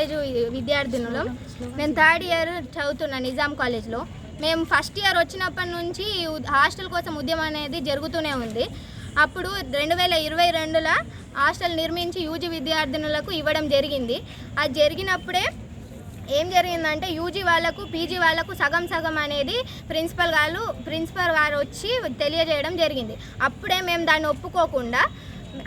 College విద్యార్థినులు. మేము third year చదువుతున్నా నిజాం కాలేజ్లో. మేము ఫస్ట్ ఇయర్ వచ్చినప్పటి నుంచి హాస్టల్ కోసం ఉద్యమం అనేది జరుగుతూనే ఉంది. అప్పుడు రెండు వేల ఇరవై రెండులో హాస్టల్ నిర్మించి యూజీ విద్యార్థినులకు ఇవ్వడం జరిగింది. అది జరిగినప్పుడే ఏం జరిగిందంటే యూజీ వాళ్ళకు పీజీ వాళ్ళకు సగం సగం అనేది ప్రిన్సిపల్ గారు ప్రిన్సిపల్ గారు వచ్చి తెలియజేయడం జరిగింది. అప్పుడే మేము దాన్ని ఒప్పుకోకుండా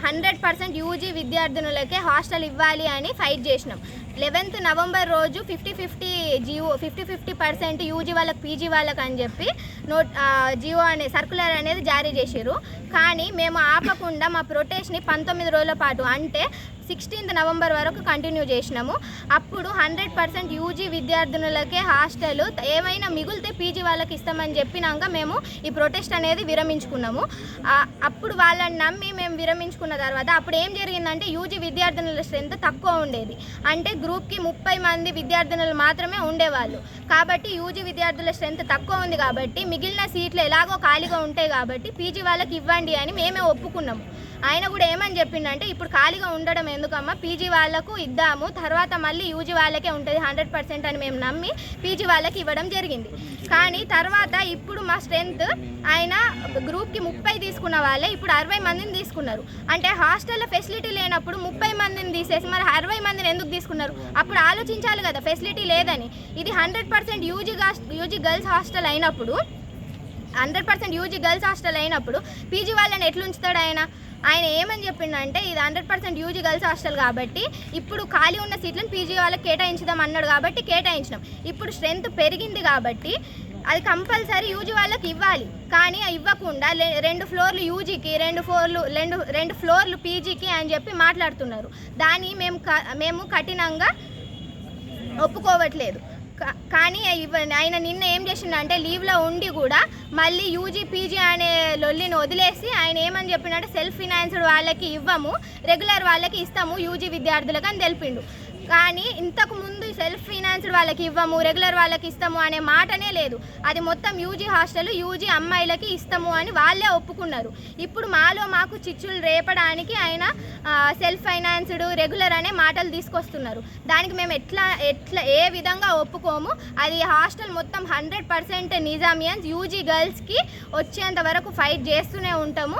హండ్రెడ్ పర్సెంట్ యూజీ విద్యార్థినులకే హాస్టల్ ఇవ్వాలి అని ఫైట్ చేసినాం. లెవెన్త్ నవంబర్ రోజు fifty fifty Jio fifty fifty percent UG వాళ్ళకి పీజీ వాళ్ళకి అని చెప్పి నోట్ జియో అనే సర్కులర్ అనేది జారీ చేశారు కానీ మేము ఆపకుండా మా ప్రొటెస్ట్ని పంతొమ్మిది రోజుల పాటు అంటే సిక్స్టీన్త్ నవంబర్ వరకు కంటిన్యూ చేసినాము. అప్పుడు హండ్రెడ్ పర్సెంట్ యూజీ విద్యార్థినులకే హాస్టల్ ఏమైనా మిగిలితే పీజీ వాళ్ళకి ఇస్తామని చెప్పినాక మేము ఈ ప్రొటెస్ట్ అనేది విరమించుకున్నాము. అప్పుడు వాళ్ళని నమ్మి మేము విరమించుకున్న తర్వాత అప్పుడు ఏం జరిగిందంటే యూజీ విద్యార్థినుల స్ట్రెంత్ తక్కువ ఉండేది. అంటే గ్రూప్కి ముప్పై మంది విద్యార్థినులు మాత్రమే ఉండేవాళ్ళు. కాబట్టి యూజీ విద్యార్థుల స్ట్రెంత్ తక్కువ ఉంది కాబట్టి మిగిలిన సీట్లు ఎలాగో ఖాళీగా ఉంటాయి కాబట్టి పీజీ వాళ్ళకి ఇవ్వండి అని మేమే ఒప్పుకున్నాము ఆయన కూడా ఏమని చెప్పిండంటే ఇప్పుడు ఖాళీగా ఉండడం ఎందుకమ్మా? పీజీ వాళ్ళకు ఇద్దాము తర్వాత మళ్ళీ యూజీ వాళ్ళకే ఉంటుంది హండ్రెడ్ పర్సెంట్ అని మేము నమ్మి పీజీ వాళ్ళకి ఇవ్వడం జరిగింది. కానీ తర్వాత ఇప్పుడు మా స్ట్రెంత్ ఆయన గ్రూప్కి ముప్పై తీసుకున్న వాళ్ళే ఇప్పుడు అరవై మందిని తీసుకున్నారు. అంటే హాస్టల్లో ఫెసిలిటీ లేనప్పుడు ముప్పై మందిని తీసేసి మరి అరవై మందిని ఎందుకు తీసుకున్నారు? అప్పుడు ఆలోచించాలి కదా ఫెసిలిటీ లేదని. ఇది hundred percent UG UG girls hostel అయినప్పుడు hundred percent UG girls hostel అయినప్పుడు పీజీ వాళ్ళని ఎట్లా ఉంచుతాడు ఆయన? ఆయన ఏమని చెప్పిండంటే ఇది hundred percent UG girls hostel కాబట్టి ఇప్పుడు ఖాళీ ఉన్న సీట్లను పీజీ వాళ్ళకి కేటాయించుదాం అన్నాడు కాబట్టి కేటాయించినాం. ఇప్పుడు స్ట్రెంత్ పెరిగింది కాబట్టి అది కంపల్సరీ యూజీ వాళ్ళకి ఇవ్వాలి. కానీ అది ఇవ్వకుండా రెండు ఫ్లోర్లు యూజీకి రెండు ఫ్లోర్లు రెండు రెండు ఫ్లోర్లు పీజీకి అని చెప్పి మాట్లాడుతున్నారు. దాన్ని మేము క- మేము కఠినంగా ఒప్పుకోవట్లేదు. కా- కానీ ఆయన నిన్న ఏం చేసిండంటే లీవ్లో ఉండి కూడా మళ్ళీ యూజీ పీజీ అనే లొల్లిని వదిలేసి ఆయన ఏమని చెప్పినట్టు సెల్ఫ్ ఫినాన్స్డ్ వాళ్ళకి ఇవ్వము. రెగ్యులర్ వాళ్ళకి ఇస్తాము. యూజీ విద్యార్థులకు అని తెలిపిండు. కానీ ఇంతకు ముందు సెల్ఫ్ ఫైనాన్స్డ్ వాళ్ళకి ఇవ్వము రెగ్యులర్ వాళ్ళకి ఇస్తాము అనే మాటనే లేదు. అది మొత్తం యూజీ హాస్టల్ యూజీ అమ్మాయిలకి ఇస్తాము అని వాళ్ళే ఒప్పుకున్నారు. ఇప్పుడు మాలో మాకు చిచ్చులు రేపడానికి ఆయన సెల్ఫ్ ఫైనాన్స్డ్ రెగ్యులర్ అనే మాటలు తీసుకొస్తున్నారు. దానికి మేము ఎట్లా ఎట్లా ఏ విధంగా ఒప్పుకోము? అది హాస్టల్ మొత్తం హండ్రెడ్ పర్సెంట్ నిజామియన్స్ యూజీ గర్ల్స్కి వచ్చేంత వరకు ఫైట్ చేస్తూనే ఉంటాము.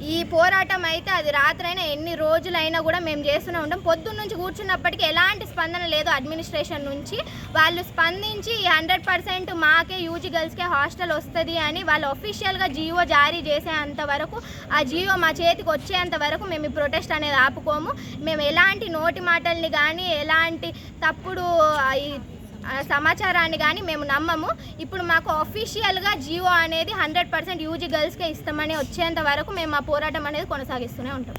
ఈ పోరాటం అయితే అది రాత్రైనా ఎన్ని రోజులైనా కూడా మేము చేస్తూనే ఉంటాం. పొద్దున్న నుంచి కూర్చున్నప్పటికీ ఎలాంటి స్పందన లేదు అడ్మినిస్ట్రేషన్ నుంచి. వాళ్ళు స్పందించి హండ్రెడ్ పర్సెంట్ మాకే యూజీ గర్ల్స్కే హాస్టల్ వస్తుంది అని వాళ్ళు అఫీషియల్గా జియో జారీ చేసేంత వరకు ఆ జియో మా చేతికి వచ్చేంత వరకు మేము ఈ ప్రొటెస్ట్ అనేది ఆపుకోము. మేము ఎలాంటి నోటి మాటల్ని కానీ ఎలాంటి తప్పుడు సమాచారాన్ని కానీ మేము నమ్మము. ఇప్పుడు మాకు అఫీషియల్గా జియో అనేది హండ్రెడ్ పర్సెంట్ యూజీ గర్ల్స్కే ఇస్తామని వచ్చేంత వరకు మేము మా పోరాటం అనేది కొనసాగిస్తూనే ఉంటాం.